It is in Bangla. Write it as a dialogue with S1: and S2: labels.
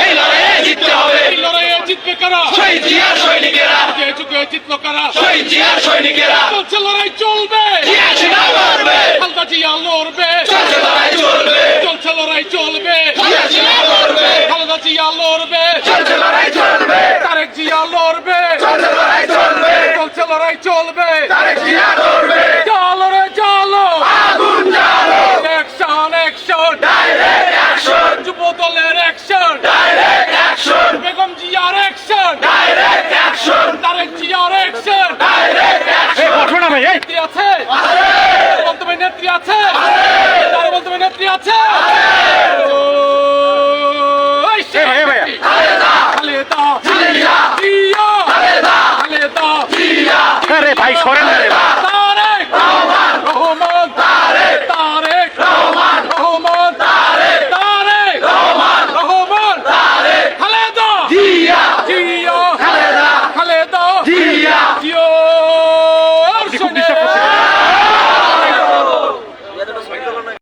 S1: এই লড়াইয়ে জিততে হবে।
S2: এই লড়াইয়ে জিতবে কারা?
S1: শহীদ জিয়ার সৈনিকেরা।
S2: যুগে জিতলো কারা?
S1: শহীদ জিয়ার সৈনিকেরা।
S2: চলছে লড়াই চলবে।
S1: জিয়া জিয়া লড়বে।
S2: খালদা জিয়া লড়বে।
S1: চলছে লড়াই চলবে।
S2: চলছে লড়াই চলবে।
S1: জিয়া জিয়া লড়বে।
S2: খালেদা জিয়া লড়বে।
S1: চলছে লড়াই চলবে।
S2: তারেক জিয়া লড়বে।
S1: চলছে লড়াই চলবে।
S2: চলছে লড়াই চলবে।
S1: তারেক জিয়া লড়বে।
S2: চলো রে চলো।
S1: আগুন জ্বালো।
S2: অ্যাকশন অ্যাকশন
S1: ডাইরেক্ট অ্যাকশন
S2: যুব
S1: আছে? বলতমে
S2: নেত্রী আছে? বলতমে নেত্রী আছে? আরে ভাই সরেন। রে